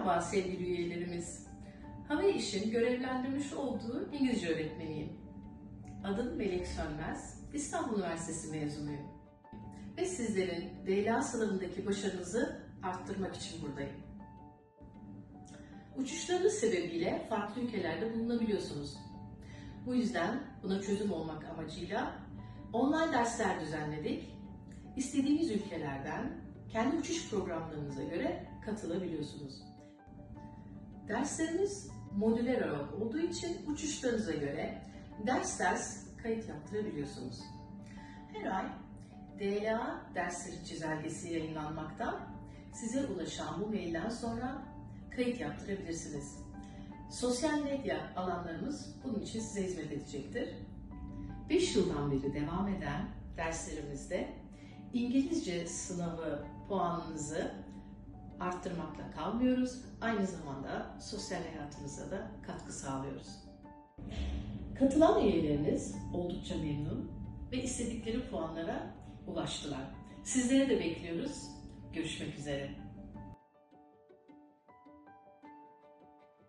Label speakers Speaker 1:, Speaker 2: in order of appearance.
Speaker 1: Merhaba sevgili üyelerimiz. Hava İş'in görevlendirmiş olduğu İngilizce öğretmeniyim. Adım Melek Sönmez, İstanbul Üniversitesi mezunuyum. Ve sizlerin DLA sınavındaki başarınızı arttırmak için buradayım. Uçuşlarınız sebebiyle farklı ülkelerde bulunabiliyorsunuz. Bu yüzden buna çözüm olmak amacıyla online dersler düzenledik. İstediğiniz ülkelerden kendi uçuş programlarınıza göre katılabiliyorsunuz. Derslerimiz modüler olarak olduğu için uçuşlarınıza göre ders ders kayıt yaptırabiliyorsunuz. Her ay DLA dersleri çizelgesi yayınlanmakta. Size ulaşan bu mailden sonra kayıt yaptırabilirsiniz. Sosyal medya alanlarımız bunun için size hizmet edecektir. 5 yıldan beri devam eden derslerimizde İngilizce sınavı puanınızı arttırmakla kalmıyoruz. Aynı zamanda sosyal hayatınıza da katkı sağlıyoruz. Katılan üyeleriniz oldukça memnun ve istedikleri puanlara ulaştılar. Sizleri de bekliyoruz. Görüşmek üzere.